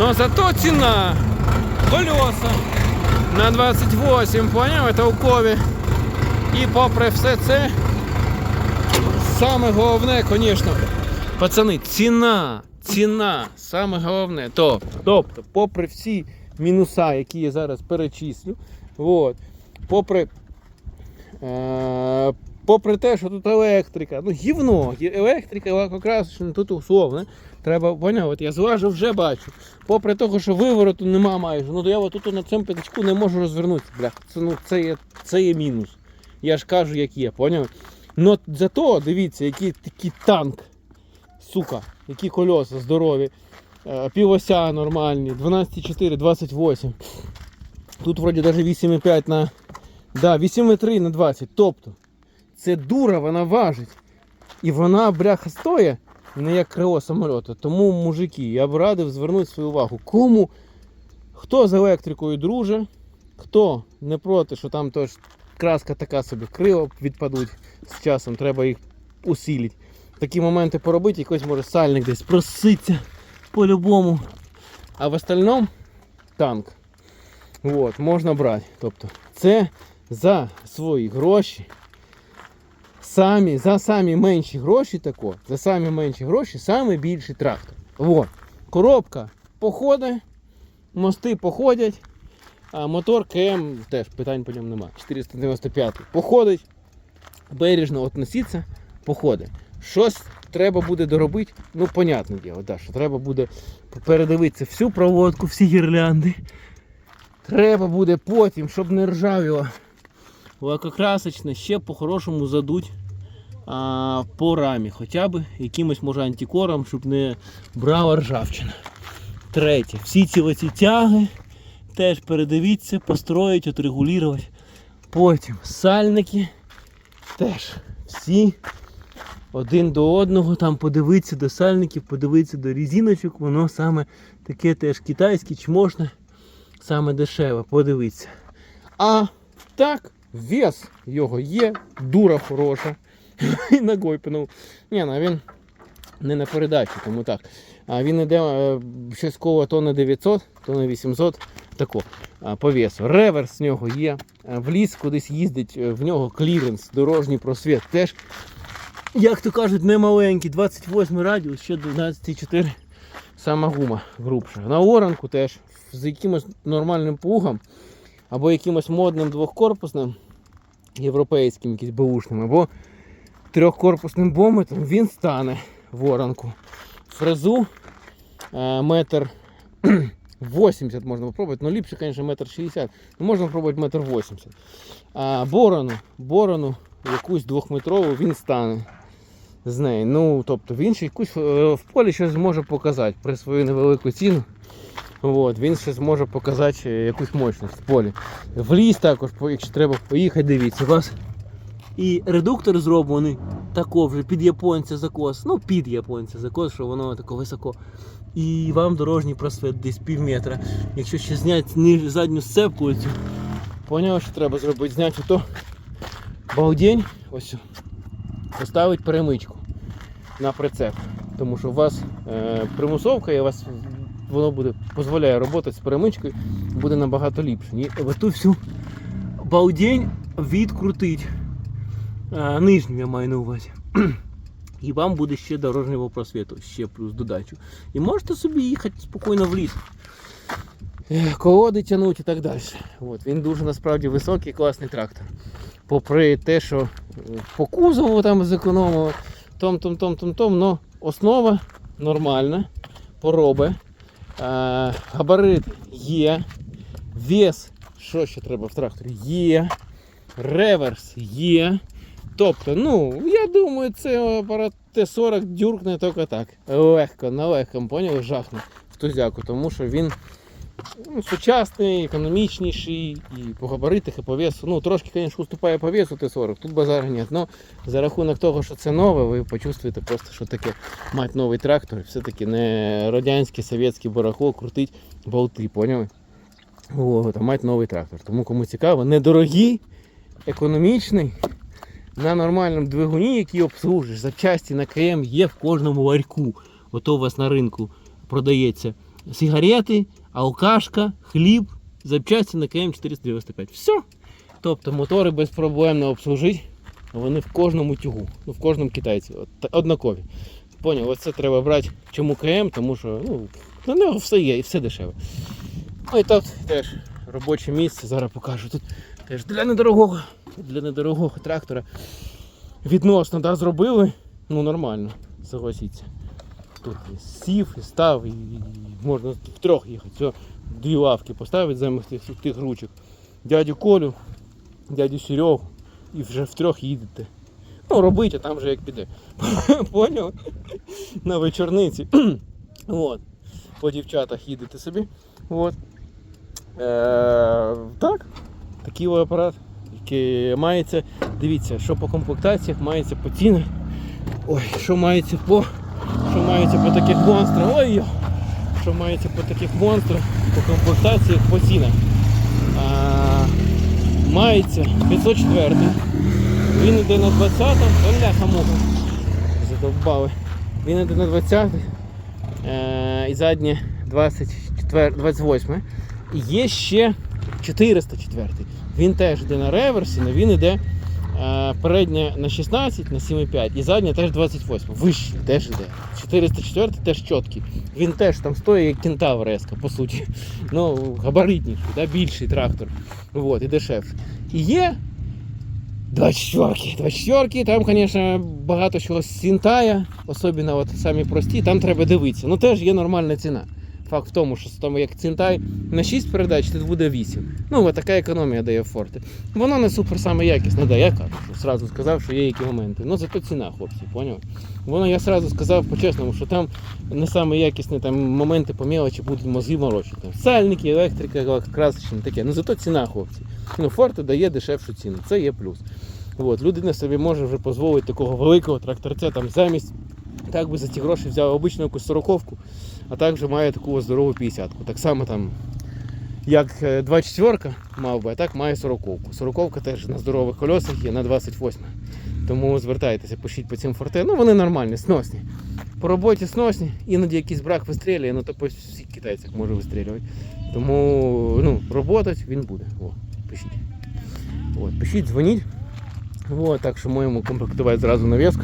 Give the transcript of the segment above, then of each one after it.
Но зато ціна. Колеса на 28, поняв, толкові. І попри все це, саме головне, звісно, пацани, ціна, ціна, саме головне. Тобто, тобто, попри всі мінуса, які я зараз перечислю, от, попри, е, попри те, що тут електрика, ну гівно, електрика що тут условно. Треба поняв, я зважу вже бачу. Попри того, що вивороту нема майже, ну то я отут на цьому п'ятачку не можу розвернутися. Бля, це, ну, це, є, це є мінус. Я ж кажу, як є, поняв? Ну зато дивіться, який такий танк. Сука, які кольоса здорові. Е, Півося нормальні, 12,4, 28. Тут вроді навіть 8,5 на. Да, 8,3 на 20. Тобто, це дура, вона важить. І вона, бляха, стоїть не як крило самольоту. Тому, мужики, я б радив звернути свою увагу. Кому, хто з електрикою друже, хто не проти, що там теж краска така собі, крила відпадуть з часом, треба їх усилити. Такі моменти поробити, якось може сальник десь проситься по-любому. А в остальному танк. От, можна брати. Тобто, це за свої гроші. Самі, за самі менші гроші тако, за самі менші гроші, самий більший трактор. От. Коробка походить, мости походять, а мотор КМ теж питань по ньому немає. 495 походить, бережно относиться, походить. Щось треба буде доробити, ну, понятне діло, да, що треба буде передивитися всю проводку, всі гірлянди. Треба буде потім, щоб не ржавіло лакокрасочне, ще по-хорошому задуть а, по рамі, хоча б якимось може антикором, щоб не брала ржавчина. Третє. Всі ці оці тяги теж передивіться, построїть, отрегулювати. Потім сальники теж всі один до одного, там подивитися до сальників, подивитися до різіночок, воно саме таке теж китайське, чмошне, саме дешеве, подивіться. А так, вес його є, дура хороша. І ногою пинув. Ні, ну він не на передачі, тому так. А він іде е, частково тонна 900, тонна 800, тако, по весу. Реверс в нього є. Е, В ліс кудись їздить, е, в нього кліренс, дорожній просвіт теж. Як то кажуть, не маленький, 28 радіус, ще 12,4 сама гума грубша. На оранку теж з якимось нормальним плугом або якимось модним двохкорпусним, європейським, якимось беушним, або трьохкорпусним бометом він стане в оранку. Фрезу е, метр 80 можна попробувати, але ліпше, звісно, метр 60. Ну, можна попробувати метр 80. А борону, борону якусь двохметрову він стане з неї. Ну, тобто він ще якусь е, в полі щось зможе показати при свою невелику ціну. От, він ще зможе показати якусь мощність в полі. В ліс також, якщо треба поїхати, дивіться, у вас і редуктор зроблений тако вже під японця закос. Ну, під японця закос, що воно тако високо. І вам дорожній просвіт десь пів метра. Якщо ще зняти задню сцепку цю, поняв, що треба зробити, зняти то балдень, ось поставити перемичку на прицеп. Тому що у вас е, примусовка і вас воно буде дозволяє роботи з перемичкою, буде набагато ліпше. Ні, ту всю балдень відкрутить. А, нижню я маю на увазі. І вам буде ще дорожнього просвіту, ще плюс додачу. І можете собі їхати спокійно в ліс. Е, Колоди тягнуть і так далі. От, він дуже насправді високий, класний трактор. Попри те, що е, по кузову там зекономили, том, том, том, том, том, но основа нормальна, пороби. Е, габарит є. Вес, що ще треба в тракторі? Є. Реверс є. Тобто, ну, я думаю, це апарат Т-40 дюркне тільки так. Легко, на легкому, поняли, жахне в тузяку, тому що він ну, сучасний, економічніший і по габаритах, і по весу. Ну, трошки, звісно, уступає по весу Т-40, тут базару нет. Но за рахунок того, що це нове, ви почувствуєте просто, що таке мати новий трактор, все-таки не радянське, совєтське барахло крутить болти, поняли? От, а мати новий трактор. Тому кому цікаво, недорогий, економічний, на нормальному двигуні, який обслужиш, запчасті на КМ є в кожному ларьку. Ото у вас на ринку продається сигарети, алкашка, хліб, запчасті на КМ 495. Все. Тобто мотори безпроблемно обслужити. Вони в кожному тюгу, ну в кожному китайці. Однакові. Поняв, оце треба брати. Чому КМ? Тому що ну, на нього все є і все дешеве. Ну і тут теж робоче місце, зараз покажу. Тут теж для недорогого, для недорогого трактора відносно да, зробили. Ну нормально, согласіться. Тут і сів, і став, і, можна втрьох їхати. Все, дві лавки поставити замість тих, тих ручок. Дядю Колю, дядю Серегу і вже втрьох їдете. Ну, робити, а там вже як піде. Поняв? На вечорниці. От. По дівчатах їдете собі. От. Е, так. Такий апарат, який мається. Дивіться, що по комплектаціях мається по цінах. Ой, що мається по. Що мається по таких монстрах. Ой! Що мається по таких монстрах, по комплектаціях, по цінах. А, мається 504. Він йде на 20 бляха муха. Задовбали. Він йде на 20 е, і заднє 24, 28. І є ще 404. Він теж йде на реверсі, але він йде е, передня на 16, на 7,5 і задня теж 28. Вищий теж йде. 404 теж чіткий. Він теж там стоїть як кентавр еска, по суті. Ну, габаритніший, да, більший трактор. Вот, і дешевший. І є 24. 24, там, звісно, багато чого сінтає, особливо от самі прості, там треба дивитися. Ну теж є нормальна ціна. Факт в тому, що там як цінтай на 6 передач, тут буде 8. Ну, така економія дає форти. Воно не супер саме якісне, да, я кажу, що сразу сказав, що є які моменти. Ну зато ціна, хлопці, поняв? Воно я сразу сказав по-чесному, що там не саме якісні там моменти по мелочі будуть мозги морочити. Сальники, електрика, красочні, таке. Ну зато ціна, хлопці. Ну, Форте дає дешевшу ціну, це є плюс. От, людина собі може вже дозволити такого великого тракторця там замість. Так би за ці гроші взяв обичну якусь сороковку, а також має таку здорову 50-ку. Так само там, як е, 24 мав би, а так має 40-ку. 40 теж на здорових колесах є на 28. Тому звертайтеся, пишіть по цим форте. Ну вони нормальні, сносні. По роботі сносні, іноді якийсь брак вистрілює, ну то по всіх китайцях може вистрілювати. Тому ну, роботать він буде. О, пишіть. От, пишіть, дзвоніть. От, так що маємо комплектувати зразу навіску.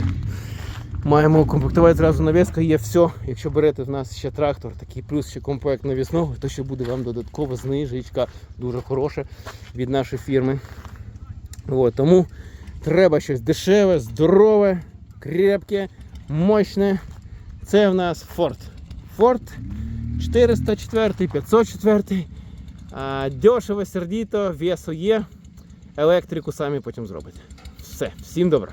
Маємо комплектувати зразу навіска, є все. Якщо берете в нас ще трактор, такий плюс ще комплект навісного, то ще буде вам додаткова знижечка, дуже хороша від нашої фірми. От, тому треба щось дешеве, здорове, крепке, мощне. Це в нас Ford. Ford 404, 504. А, дешево, сердито, весу є. Електрику самі потім зробите. Все, всім добре.